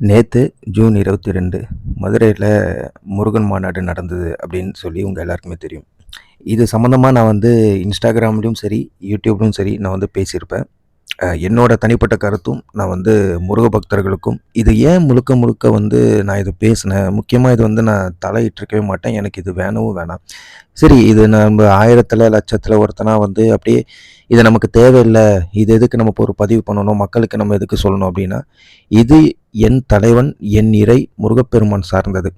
நேற்று ஜூன் இருபத்தி ரெண்டு மதுரையில் முருகன் மாநாடு நடந்தது அப்படின்னு சொல்லி உங்கள் எல்லாருக்குமே தெரியும். இது சம்மந்தமாக நான் வந்து இன்ஸ்டாகிராம்லேயும் சரி யூடியூப்லேயும் சரி நான் வந்து பேசியிருப்பேன். என்னோட தனிப்பட்ட கருத்தும் நான் வந்து முருக பக்தர்களுக்கும் இது ஏன் முழுக்க முழுக்க வந்து நான் இது பேசினேன்? முக்கியமாக இது வந்து நான் தலையிட்டிருக்கவே மாட்டேன். எனக்கு இது வேணவும் வேணாம். சரி இது நம்ம ஆயிரத்தில் லட்சத்தில் ஒருத்தனா வந்து அப்படியே இது நமக்கு தேவையில்லை இது எதுக்கு நம்ம இப்போ ஒரு பதிவு பண்ணணும் மக்களுக்கு நம்ம எதுக்கு சொல்லணும் அப்படின்னா இது என் தலைவன் என் இறை முருகப்பெருமான் சார்ந்தது.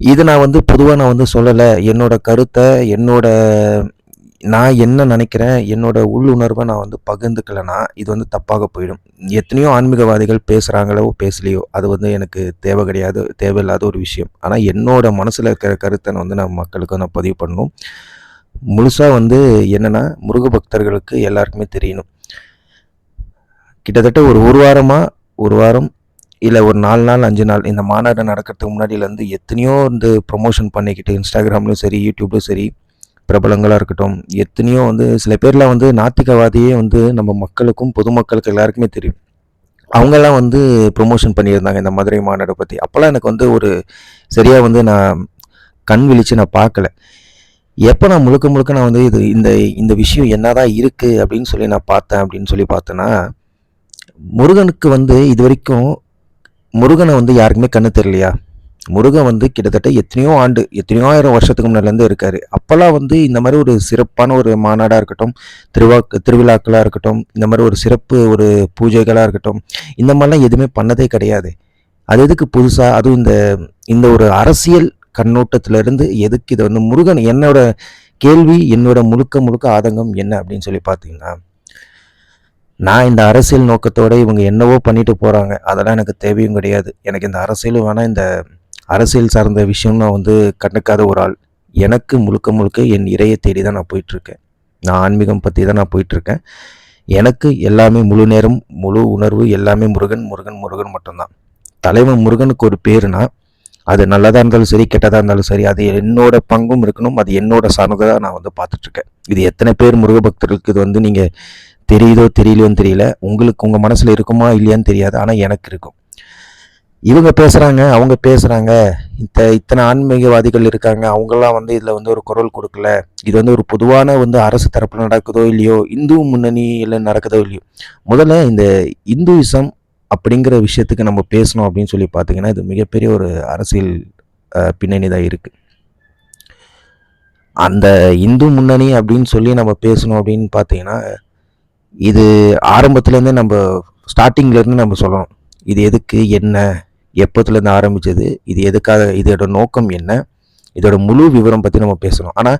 இது நான் வந்து பொதுவாக நான் வந்து சொல்லலை. என்னோட கருத்தை என்னோட நான் என்ன நினைக்கிறேன் என்னோட உள்ளுணர்வை நான் வந்து பகிர்ந்துக்கலைன்னா இது வந்து தப்பாக போயிடும். எத்தனையோ ஆன்மீகவாதிகள் பேசுகிறாங்களோ பேசலையோ அது வந்து எனக்கு தேவை கிடையாது தேவையில்லாத ஒரு விஷயம். ஆனால் என்னோட மனசில் இருக்கிற கருத்தை நான் வந்து நான் மக்களுக்கு நான் பதிவு பண்ணணும். முழுசாக வந்து என்னென்னா முருக பக்தர்களுக்கு எல்லாருக்குமே தெரியணும். கிட்டத்தட்ட ஒரு ஒரு வாரமாக ஒரு வாரம் இல்லை ஒரு நாலு நாள் அஞ்சு நாள் இந்த மாநாடு நடக்கிறதுக்கு முன்னாடியிலேருந்து எத்தனையோ வந்து ப்ரொமோஷன் பண்ணிக்கிட்டு இன்ஸ்டாகிராம்லையும் சரி யூடியூப்லையும் சரி பிரபலங்களாக இருக்கட்டும் எத்தனையோ வந்து சில பேர்லாம் வந்து நாத்திகவாதியே வந்து நம்ம மக்களுக்கும் பொதுமக்களுக்கு எல்லாருக்குமே தெரியும். அவங்கெல்லாம் வந்து ப்ரொமோஷன் பண்ணியிருந்தாங்க இந்த மதுரை மாநாடை பற்றி அப்போல்லாம் எனக்கு வந்து ஒரு சரியாக வந்து நான் கண் விழித்து நான் பார்க்கல. எப்போ நான் முழுக்க முழுக்க நான் வந்து இது இந்த இந்த விஷயம் என்னதான் இருக்குது அப்படின்னு சொல்லி நான் பார்த்தேன் அப்படின்னு சொல்லி பார்த்தேன்னா முருகனுக்கு வந்து இது வரைக்கும் முருகனை வந்து யாருக்குமே கண்ணு தெரியலையா? முருகன் வந்து கிட்டத்தட்ட எத்தனையோ ஆண்டு எத்தனையோ ஆயிரம் வருஷத்துக்கு முன்னாடிலேருந்து இருக்காரு. அப்போல்லாம் வந்து இந்த மாதிரி ஒரு சிறப்பான ஒரு மாநாடாக இருக்கட்டும் திருவா திருவிழாக்களாக இருக்கட்டும் இந்த மாதிரி ஒரு சிறப்பு ஒரு பூஜைகளாக இருக்கட்டும் இந்த மாதிரிலாம் எதுவுமே பண்ணதே கிடையாது. அது எதுக்கு புதுசாக அதுவும் இந்த இந்த ஒரு அரசியல் கண்ணோட்டத்திலிருந்து எதுக்கு இது வந்து முருகன் என்னோட கேள்வி என்னோட முழுக்க முழுக்க ஆதங்கம் என்ன அப்படின்னு சொல்லி பார்த்தீங்கன்னா நான் இந்த அரசியல் நோக்கத்தோடு இவங்க என்னவோ பண்ணிட்டு போகிறாங்க அதெல்லாம் எனக்கு தேவையும் கிடையாது. எனக்கு இந்த அரசியலும் வேணால் இந்த அரசியல் சார்ந்த விஷயம் நான் வந்து கண்டுக்காத ஒரு ஆள். எனக்கு முழுக்க முழுக்க என் இறையை தேடி தான் நான் போயிட்டுருக்கேன். நான் ஆன்மீகம் பற்றி தான் நான் போயிட்டுருக்கேன். எனக்கு எல்லாமே முழு நேரம் முழு உணர்வு எல்லாமே முருகன் முருகன் முருகன் மட்டும்தான். தலைவன் முருகனுக்கு ஒரு பேருனா அது நல்லதாக இருந்தாலும் சரி கெட்டதாக இருந்தாலும் சரி அது என்னோட பங்கும் இருக்கணும். அது என்னோட சார்ந்ததாக நான் வந்து பார்த்துட்ருக்கேன் இது எத்தனை பேர் முருக பக்தர்களுக்கு இது வந்து நீங்கள் தெரியுதோ தெரியலையோன்னு தெரியல. உங்களுக்கு உங்கள் மனசில் இருக்குமா இல்லையான்னு தெரியாது ஆனால் எனக்கு இருக்கும். இவங்க பேசுகிறாங்க அவங்க பேசுகிறாங்க இத்த இத்தனை ஆன்மீகவாதிகள் இருக்காங்க. அவங்களாம் வந்து இதில் வந்து ஒரு குரல் கொடுக்கல. இது வந்து ஒரு பொதுவான வந்து அரசு தரப்பில் நடக்குதோ இல்லையோ இந்து முன்னணி இல்லை நடக்குதோ இல்லையோ. முதல்ல இந்த இந்துயிசம் அப்படிங்கிற விஷயத்துக்கு நம்ம பேசணும் அப்படின்னு சொல்லி பார்த்தீங்கன்னா இது மிகப்பெரிய ஒரு அரசியல் பின்னணி தான் இருக்குது அந்த இந்து முன்னணி அப்படின்னு சொல்லி நம்ம பேசணும் அப்படின்னு பார்த்தீங்கன்னா இது ஆரம்பத்துலேருந்தே நம்ம ஸ்டார்டிங்லேருந்து நம்ம சொல்லணும். இது எதுக்கு என்ன எப்போத்துலேருந்து ஆரம்பித்தது இது எதுக்காக இதோட நோக்கம் என்ன இதோட முழு விவரம் பற்றி நம்ம பேசணும். ஆனால்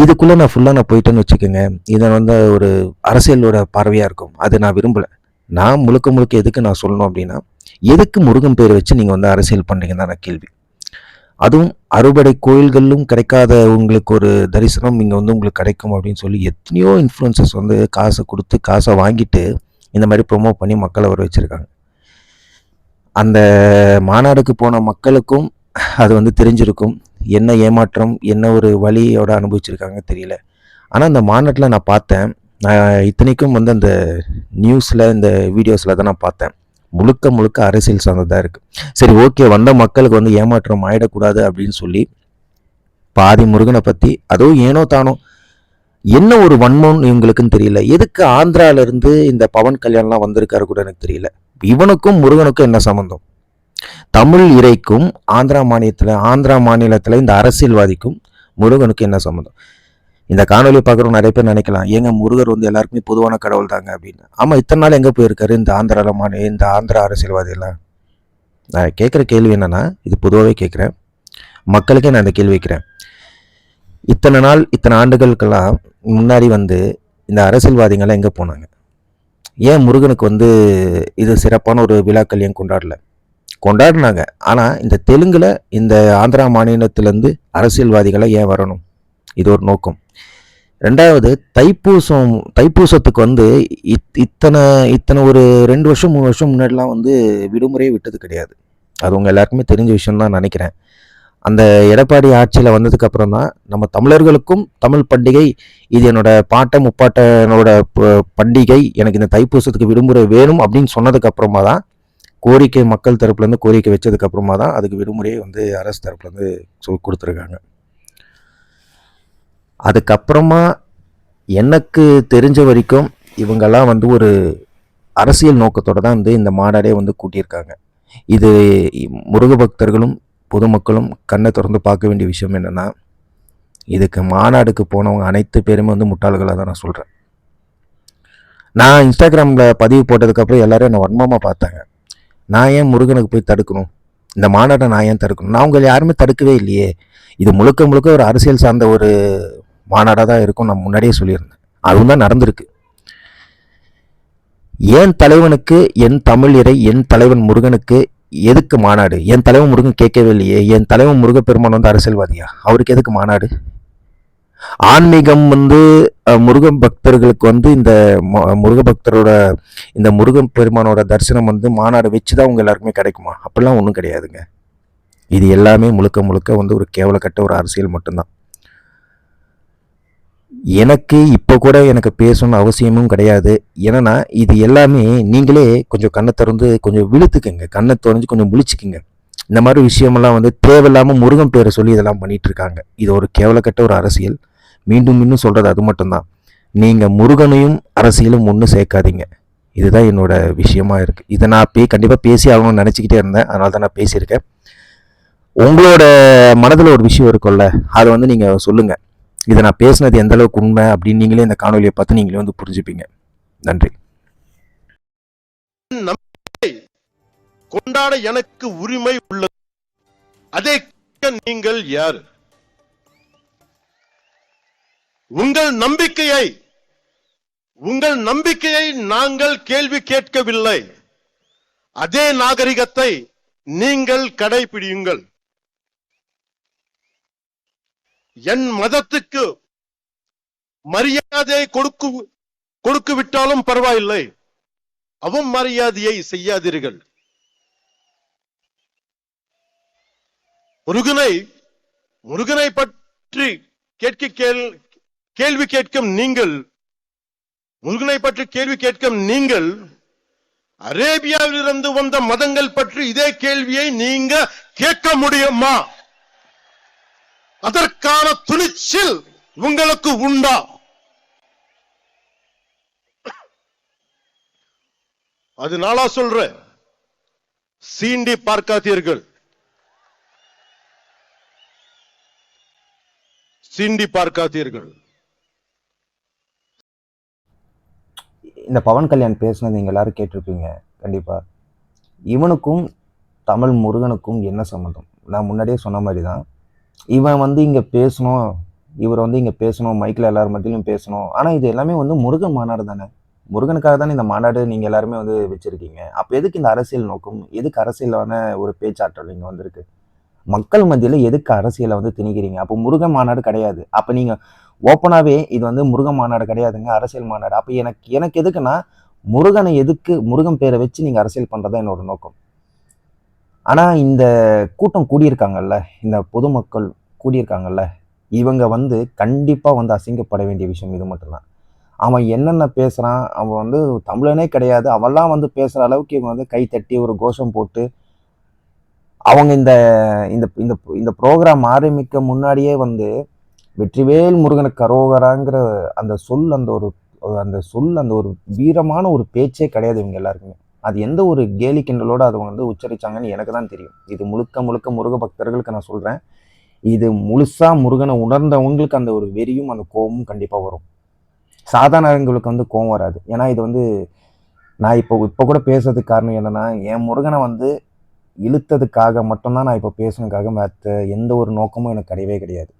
இதுக்குள்ளே நான் ஃபுல்லாக நான் போயிட்டேன்னு வச்சுக்கோங்க. இதை வந்து ஒரு அரசியலோட பார்வையாக இருக்கும். அது நான் விரும்பலை. நான் முழுக்க முழுக்க எதுக்கு நான் சொல்லணும் அப்படின்னா எதுக்கு முருகன் பேர் வச்சு நீங்கள் வந்து அரசியல் பண்ணுறீங்கன்னு தான் நான் கேள்வி. அதுவும் அறுபடை கோயில்களிலும் கிடைக்காத உங்களுக்கு ஒரு தரிசனம் இங்கே வந்து உங்களுக்கு கிடைக்கும் அப்படின்னு சொல்லி எத்தனையோ இன்ஃப்ளூயன்சஸ் வந்து காசை கொடுத்து காசை வாங்கிட்டு இந்த மாதிரி ப்ரொமோட் பண்ணி மக்களை வர வச்சுருக்காங்க. அந்த மாநாடுக்கு போன மக்களுக்கும் அது வந்து தெரிஞ்சிருக்கும். என்ன ஏமாற்றம் என்ன ஒரு வழியோட அனுபவிச்சிருக்காங்க தெரியல. ஆனால் அந்த மாநாட்டில் நான் பார்த்தேன். நான் இத்தனைக்கும் வந்து அந்த நியூஸில் இந்த வீடியோஸில் தான் நான் பார்த்தேன். முழுக்க முழுக்க அரசியல் சார்ந்ததாக இருக்குது சரி ஓகே வந்த மக்களுக்கு வந்து ஏமாற்றம் ஆயிடக்கூடாது அப்படின்னு சொல்லி பாதி முருகனை பற்றி அதுவும் ஏனோ தானோ என்ன ஒரு வன்மம் இவங்களுக்குன்னு தெரியல. எதுக்கு ஆந்திராவிலேருந்து இந்த பவன் கல்யாண்லாம் வந்திருக்காரு கூட எனக்கு தெரியல. இவனுக்கும் முருகனுக்கும் என்ன சம்மந்தம் தமிழ் இறைக்கும் ஆந்திரா மாநிலத்தில் ஆந்திரா மாநிலத்தில் இந்த அரசியல்வாதிக்கும் முருகனுக்கும் என்ன சம்மந்தம் இந்த காணொலி பார்க்குறவங்க நிறைய பேர் நினைக்கலாம் ஏங்க முருகர் வந்து எல்லாருக்குமே பொதுவான கடவுள் தாங்க அப்படின்னு. ஆமாம் இத்தனை நாள் எங்கே போயிருக்காரு? இந்த ஆந்திரால மாநில இந்த ஆந்திரா அரசியல்வாதி எல்லாம் நான் கேட்குற கேள்வி என்னென்னா இது பொதுவாகவே கேட்குறேன். மக்களுக்கே நான் இந்த கேள்வி வைக்கிறேன். இத்தனை நாள் இத்தனை ஆண்டுகளுக்கெல்லாம் முன்னாடி வந்து இந்த அரசியல்வாதிகள்லாம் எங்கே போனாங்க? ஏன் முருகனுக்கு வந்து இது சிறப்பான ஒரு விழாக்கள் ஏன் கொண்டாடல? கொண்டாடினாங்க. ஆனால் இந்த தெலுங்கில் இந்த ஆந்திரா மாநிலத்திலேருந்து அரசியல்வாதிகளை ஏன் வரணும்? இது ஒரு நோக்கம். ரெண்டாவது தைப்பூசம் தைப்பூசத்துக்கு வந்து இத் இத்தனை இத்தனை ஒரு ரெண்டு வருஷம் மூணு வருஷம் முன்னாடிலாம் வந்து விடுமுறையே விட்டது கிடையாது. அது உங்கள் எல்லாருக்குமே தெரிஞ்ச விஷயம் தான் நினைக்கிறேன். அந்த எடப்பாடி ஆட்சியில் வந்ததுக்கப்புறம் தான் நம்ம தமிழர்களுக்கும் தமிழ் பண்டிகை இது என்னோட பாட்ட முப்பாட்டனோட ப- பண்டிகை எனக்கு இந்த தைப்பூசத்துக்கு விடுமுறை வேணும் அப்படின்னு சொன்னதுக்கப்புறமா தான் கோரிக்கை மக்கள் தரப்புலேருந்து கோரிக்கை வச்சதுக்கப்புறமா தான் அதுக்கு விடுமுறையை வந்து அரசு தரப்புலேருந்து சொல் கொடுத்துருக்காங்க. அதுக்கப்புறமா எனக்கு தெரிஞ்ச வரைக்கும் இவங்கெல்லாம் வந்து ஒரு அரசியல் நோக்கத்தோடு தான் வந்து இந்த மாநாடே வந்து கூட்டியிருக்காங்க. இது முருக பக்தர்களும் பொதுமக்களும் கண்ணை திறந்து பார்க்க வேண்டிய விஷயம் என்னென்னா இதுக்கு மாநாடுக்கு போனவங்க அனைத்து பேருமே வந்து முட்டாள்களாக தான் நான் சொல்கிறேன் நான் இன்ஸ்டாகிராமில் பதிவு போட்டதுக்கப்புறம் எல்லோரும் என்னை வன்மமாக பார்த்தாங்க. நான் ஏன் முருகனுக்கு போய் தடுக்கணும்? இந்த மாநாட்டை நான் ஏன் தடுக்கணும்? நான் உங்களை யாருமே தடுக்கவே இல்லையே. இது முழுக்க முழுக்க ஒரு அரசியல் சார்ந்த ஒரு மாநாடாக தான் இருக்கும் நான் முன்னாடியே சொல்லியிருந்தேன். அதுவும் தான் நடந்திருக்கு. என் தலைவனுக்கு என் தமிழ் இறை என் தலைவன் முருகனுக்கு எதுக்கு மாநாடு? என் தலைவன் முருகன் கேட்கவே இல்லையே. என் தலைவன் முருகப்பெருமான் வந்து அரசியல்வாதியா? அவருக்கு எதுக்கு மாநாடு? ஆன்மீகம் வந்து முருகன் பக்தர்களுக்கு வந்து இந்த முருக பக்தரோட இந்த முருகன் பெருமானோட தரிசனம் வந்து மாநாடு வச்சு தான் அவங்க எல்லாருக்குமே கிடைக்குமா? அப்படிலாம் ஒன்றும் கிடையாதுங்க. இது எல்லாமே முழுக்க முழுக்க வந்து ஒரு கேவலக்கட்ட ஒரு அரசியல் மட்டும்தான். எனக்கு இப்போ கூட எனக்கு பேசணும்னு அவசியமும் கிடையாது. ஏன்னா இது எல்லாமே நீங்களே கொஞ்சம் கண்ணை திறந்து கொஞ்சம் விழுத்துக்குங்க. கண்ணை திறந்து கொஞ்சம் முழிச்சுக்குங்க இந்த மாதிரி விஷயமெல்லாம் வந்து தேவையில்லாமல் முருகன் பேரை சொல்லி இதெல்லாம் பண்ணிட்டு இருக்காங்க இது ஒரு கேவலக்கட்ட ஒரு அரசியல். மீண்டும் மீண்டும் சொல்கிறது அது மட்டும்தான். நீங்கள் முருகனையும் அரசியலும் ஒன்றும் சேர்க்காதீங்க. இதுதான் என்னோட விஷயமா இருக்குது இதை நான் பே கண்டிப்பாக பேசி ஆகணும்னு நினச்சிக்கிட்டே இருந்தேன். அதனால தான் நான் பேசியிருக்கேன். உங்களோட மனதில் ஒரு விஷயம் இருக்கும்ல அதை வந்து நீங்கள் சொல்லுங்கள் இதை நான் பேசினது எந்த அளவுக்கு உண்மை அப்படின்னு நீங்களே இந்த காணொலியை பார்த்து நீங்களே வந்து புரிஞ்சுப்பீங்க. நன்றி. கொண்டாட எனக்கு உரிமை உள்ளது. அதை நீங்கள் யார்? உங்கள் நம்பிக்கையை உங்கள் நம்பிக்கையை நாங்கள் கேள்வி கேட்கவில்லை. அதே நாகரிகத்தை நீங்கள் கடைபிடியுங்கள். என் மதத்துக்கு மரியாதையை கொடுக்கு கொடுக்கு விட்டாலும் பரவாயில்லை அவமரியாதையை செய்யாதீர்கள். முருகனை முருகனை பற்றி கேட்க கேள் கேள்வி கேட்கும் நீங்கள் முருகனை பற்றி கேள்வி கேட்கும் நீங்கள் அரேபியாவிலிருந்து வந்த மதங்கள் பற்றி இதே கேள்வியை நீங்க கேட்க முடியுமா? அதற்கான துணிச்சல் உங்களுக்கு உண்டா? அது நாளா சொல்றேன். சீண்டி பார்க்காதீர்கள். சீண்டி பார்க்காதீர்கள். இந்த பவன் கல்யாண் பேசுனது நீங்கள் எல்லாரும் கேட்டிருப்பீங்க கண்டிப்பா. இவனுக்கும் தமிழ் முருகனுக்கும் என்ன சம்மந்தம் நான் முன்னாடியே சொன்ன மாதிரி தான் இவன் வந்து இங்கே பேசணும் இவர் வந்து இங்கே பேசணும் மைக்கில் எல்லார் மத்தியிலும் பேசணும். ஆனால் இது எல்லாமே வந்து முருகன் மாநாடு தானே? முருகனுக்காக தானே இந்த மாநாடு நீங்கள் எல்லாருமே வந்து வச்சுருக்கீங்க? அப்போ எதுக்கு இந்த அரசியல் நோக்கம்? எதுக்கு அரசியலான ஒரு பேச்சாற்றல் இங்கே வந்திருக்கு? மக்கள் மத்தியில் எதுக்கு அரசியலை வந்து திணிக்கிறீங்க? அப்போ முருகன் மாநாடு கிடையாது. அப்போ நீங்கள் ஓப்பனாகவே இது வந்து முருகன் மாநாடு கிடையாதுங்க அரசியல் மாநாடு. அப்போ எனக்கு எனக்கு எதுக்குன்னா முருகனை எதுக்கு முருகன் பேரை வச்சு நீங்கள் அரசியல் பண்ணுறதா என்னோட நோக்கம். ஆனால் இந்த கூட்டம் கூடியிருக்காங்கல்ல இந்த பொதுமக்கள் கூடியிருக்காங்கல்ல? இவங்க வந்து கண்டிப்பாக வந்து அசிங்கப்பட வேண்டிய விஷயம் இது மட்டும்தான். அவன் என்னென்ன பேசுகிறான் அவன் வந்து தமிழனே கிடையாது. அவெல்லாம் வந்து பேசுகிற அளவுக்கு இவங்க வந்து கை தட்டி ஒரு கோஷம் போட்டு அவங்க இந்த இந்த இந்த இந்த ப்ரோக்ராம் ஆரம்பிக்க முன்னாடியே வந்து வெற்றிவேல் முருகன் கரோகராங்கிற அந்த சொல் அந்த ஒரு அந்த சொல் அந்த ஒரு வீரமான ஒரு பேச்சே கிடையாது இவங்க எல்லாருக்குமே. அது எந்த ஒரு கேலி கிண்டலோடு அதை வந்து உச்சரித்தாங்கன்னு எனக்கு தான் தெரியும். இது முழுக்க முழுக்க முருக பக்தர்களுக்கு நான் சொல்கிறேன் இது முழுசாக முருகனை உணர்ந்தவங்களுக்கு அந்த ஒரு வெறியும் அந்த கோபமும் கண்டிப்பாக வரும். சாதாரணங்களுக்கு வந்து கோபம் வராது. ஏன்னா இது வந்து நான் இப்போ இப்போ கூட பேசுறதுக்கு காரணம் என்னென்னா என் முருகனை வந்து இழுத்ததுக்காக மட்டும்தான் நான் இப்போ பேசுனதுக்காக மற்ற எந்த ஒரு நோக்கமும் எனக்கு கிடையவே கிடையாது.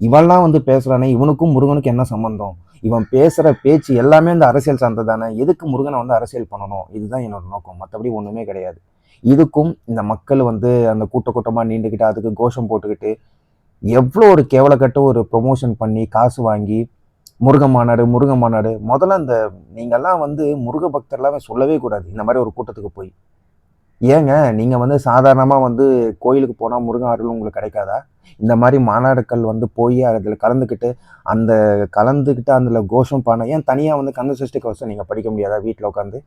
இவன்லாம் வந்து பேசுகிறானே இவனுக்கும் முருகனுக்கும் என்ன சம்மந்தம் இவன் பேசுகிற பேச்சு எல்லாமே இந்த அரசியல் சார்ந்தது தானே எதுக்கு முருகனை வந்து அரசியல் பண்ணணும்? இதுதான் என்னோட நோக்கம். மற்றபடி ஒன்றுமே கிடையாது. இதுக்கும் இந்த மக்கள் வந்து அந்த கூட்ட கூட்டமாக நீண்டுக்கிட்டு அதுக்கு கோஷம் போட்டுக்கிட்டு எவ்வளோ ஒரு கேவலக்கட்ட ஒரு ப்ரொமோஷன் பண்ணி காசு வாங்கி முருக மாநாடு முருக மாநாடு முதல்ல அந்த நீங்கள்லாம் வந்து முருக பக்தர்லாம் சொல்லவே கூடாது. இந்த மாதிரி ஒரு கூட்டத்துக்கு போய். ஏங்க நீங்கள் வந்து சாதாரணமாக வந்து கோயிலுக்கு போனால் முருகன் அருள் உங்களுக்கு கிடைக்காதா? இந்த மாதிரி மாநாடுகள் வந்து போய் அதில் கலந்துக்கிட்டு அந்த கலந்துக்கிட்டு அதில் கோஷம் பண்ண ஏன் தனியாக வந்து கந்த சஷ்டி கவசம் நீங்கள் படிக்க முடியாதா வீட்டில் உட்காந்து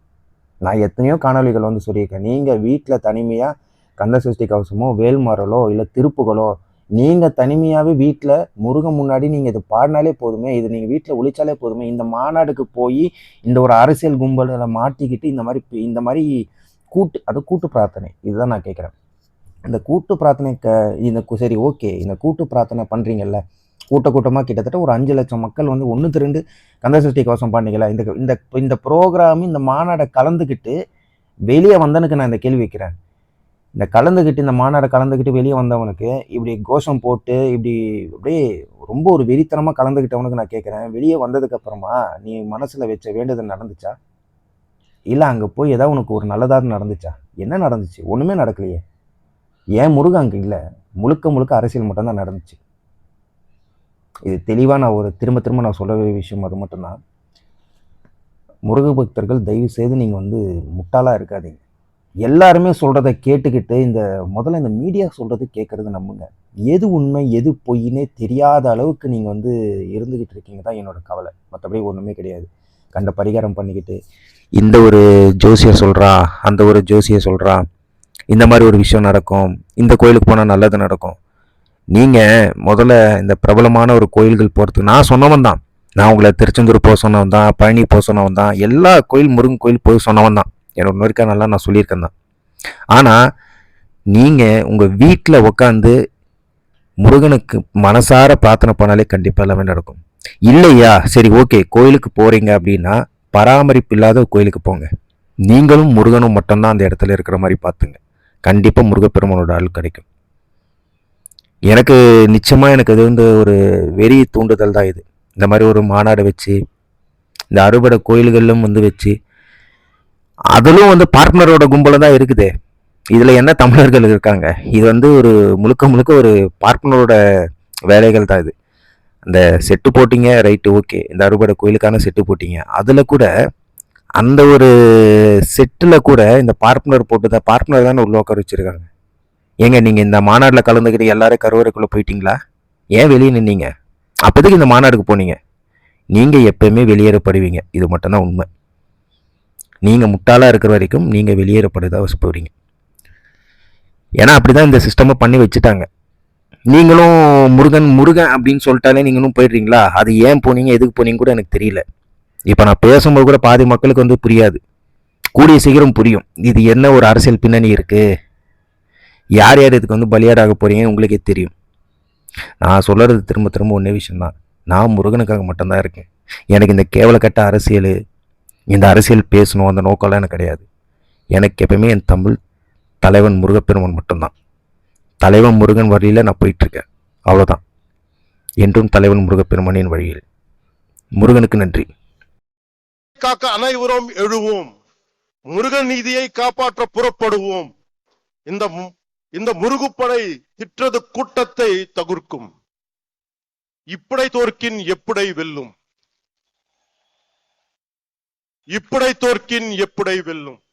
நான் எத்தனையோ காணொளிகள் வந்து சொல்லியிருக்கேன். நீங்கள் வீட்டில் தனிமையாக கந்த சஷ்டி கவசமோ வேல்மாறலோ இல்லை திருப்புகளோ நீங்கள் தனிமையாகவே வீட்டில் முருகன் முன்னாடி நீங்கள் இது பாடினாலே போதுமே இது நீங்கள் வீட்டில் ஒழிச்சாலே போதுமே இந்த மாநாடுக்கு போய் இந்த ஒரு அரசியல் கும்பலில் மாட்டிக்கிட்டு இந்த மாதிரி இந்த மாதிரி கூட்டு அது கூட்டு பிரார்த்தனை. இதுதான் நான் கேட்குறேன். இந்த கூட்டு பிரார்த்தனை க இந்த சரி ஓகே இந்த கூட்டு பிரார்த்தனை பண்ணுறீங்கல்ல கூட்ட கூட்டமாக கிட்டத்தட்ட ஒரு அஞ்சு லட்சம் மக்கள் வந்து ஒன்று திரண்டு கந்த சஷ்டி கவசம் பண்ணிக்கல இந்த இந்த இந்த ப்ரோக்ராம் இந்த மாநாடை கலந்துக்கிட்டு வெளியே வந்தனுக்கு நான் இந்த கேள்வி வைக்கிறேன். இந்த கலந்துக்கிட்டு இந்த மாநாடை கலந்துக்கிட்டு வெளியே வந்தவனுக்கு இப்படி கோஷம் போட்டு இப்படி அப்படியே ரொம்ப ஒரு வெறித்தனமாக கலந்துக்கிட்டவனுக்கு நான் கேட்குறேன் வெளியே வந்ததுக்கப்புறமா நீ மனசில் வச்ச வேண்டுதல் நடந்துச்சா? இல்லை அங்கே போய் ஏதாவது உனக்கு ஒரு நல்லதாக நடந்துச்சா? என்ன நடந்துச்சு? ஒன்றுமே நடக்கலையே. ஏன் முருகன் அங்கே இல்லை? முழுக்க முழுக்க அரசியல் மட்டும்தான் நடந்துச்சு. இது தெளிவாக நான் ஒரு திரும்ப திரும்ப நான் சொல்ல வேண்டிய விஷயம் அது மட்டும்தான். முருக பக்தர்கள் தயவு செய்து நீங்கள் வந்து முட்டாளாக இருக்காதீங்க. எல்லாருமே சொல்கிறத கேட்டுக்கிட்டு இந்த முதல்ல இந்த மீடியா சொல்கிறது கேட்குறது நம்புங்க. எது உண்மை எது பொய்னே தெரியாத அளவுக்கு நீங்கள் வந்து இருந்துக்கிட்டு இருக்கீங்க தான் என்னோடய கவலை. மற்றபடி ஒன்றுமே கிடையாது. கண்ட பரிகாரம் பண்ணிக்கிட்டு இந்த ஒரு ஜோசியர் சொல்கிறா அந்த ஒரு ஜோசியர் சொல்கிறா இந்த மாதிரி ஒரு விஷயம் நடக்கும் இந்த கோயிலுக்கு போனால் நல்லது நடக்கும். நீங்கள் முதல்ல இந்த பிரபலமான ஒரு கோயில்கள் போகிறதுக்கு நான் சொன்னவன் தான். நான் உங்களை திருச்செந்தூர் போக சொன்னவன் தான் பழனி போக சொன்னவன் தான் எல்லா கோயில் முருகன் கோயில் போய் சொன்னவன் தான். என்னோட நோய்க்கா நல்லா நான் சொல்லியிருக்கேன் தான். ஆனால் நீங்கள் உங்கள் வீட்டில் உட்காந்து முருகனுக்கு மனசார பிரார்த்தனை பண்ணாலே கண்டிப்பாக எல்லாமே நடக்கும். இல்லையா? சரி ஓகே. கோயிலுக்கு போகிறீங்க அப்படின்னா பராமரிப்பு இல்லாத கோயிலுக்கு போங்க. நீங்களும் முருகனும் மட்டும்தான் அந்த இடத்துல இருக்கிற மாதிரி பார்த்துங்க. கண்டிப்பாக முருகப்பெருமானோட ஆள் கிடைக்கும். எனக்கு நிச்சயமாக எனக்கு இது வந்து ஒரு வெறி தூண்டுதல் தான் இது. இந்த மாதிரி ஒரு மாநாடு வச்சு இந்த அறுபடை கோயில்களிலும் வந்து வச்சு அதிலும் வந்து பார்ட்னரோட கும்பல தான் இருக்குது. இதில் என்ன தமிழர்கள் இருக்காங்க? இது வந்து ஒரு முழுக்க முழுக்க ஒரு பார்ட்னரோட வேலைகள் தான் இது. அந்த செட்டு போட்டிங்க ரைட்டு ஓகே. இந்த அறுபடை கோயிலுக்கான செட்டு போட்டிங்க. அதில் கூட அந்த ஒரு செட்டில் கூட இந்த பார்ட்னர் போட்டு தான் பார்ட்னர் தானே உள்ள உட்கார வச்சுருக்காங்க. ஏங்க நீங்கள் இந்த மாநாட்டில் கலந்துக்கிட்டு எல்லாரும் கருவறைக்குள்ளே போயிட்டீங்களா? ஏன் வெளியே நின்னீங்க? அப்போதைக்கு இந்த மாநாடுக்கு போனீங்க. நீங்கள் எப்பயுமே வெளியேறப்படுவீங்க. இது மட்டும்தான் உண்மை. நீங்கள் முட்டாளாக இருக்கிற வரைக்கும் நீங்கள் வெளியேறப்படுதா போகிறீங்க ஏன்னா அப்படி தான் இந்த சிஸ்டமை பண்ணி வச்சுட்டாங்க. நீங்களும் முருகன் முருகன் அப்படின்னு சொல்லிட்டாலே நீங்களும் போயிடுறீங்களா? அது ஏன் போனீங்க எதுக்கு போனீங்க கூட எனக்கு தெரியல. இப்போ நான் பேசும்போது கூட பாதி மக்களுக்கு வந்து புரியாது. கூடிய சீக்கிரம் புரியும். இது என்ன ஒரு அரசியல் பின்னணி இருக்குது யார் யார் இதுக்கு வந்து பலியாடாக போகிறீங்க உங்களுக்கே தெரியும். நான் சொல்கிறது திரும்ப திரும்ப ஒன்றே விஷயம்தான். நான் முருகனுக்காக மட்டும்தான் இருக்கேன். எனக்கு இந்த கேவலக்கட்ட அரசியல் இந்த அரசியல் பேசணும் அந்த நோக்கம்லாம் எனக்கு கிடையாது. எனக்கு எப்பவுமே என் தமிழ் தலைவன் முருகப்பெருமான் மட்டும்தான். தலைவன் முருகன் வழியில் நான் போயிட்டுருக்கேன். அவ்வளோதான் என்றும் தலைவன் முருகப்பெருமானின் வழியில். முருகனுக்கு நன்றி. காக்க அனைவரும் எழுவோம். முருகன் நீதியை காப்பாற்ற புறப்படுவோம். இந்த மு- இந்த முருகுப்படை திற்றது கூட்டத்தை தகுர்க்கும். இப்படை தோற்கின் எப்படை வெல்லும். இப்படை தோற்கின் எப்படை வெல்லும்.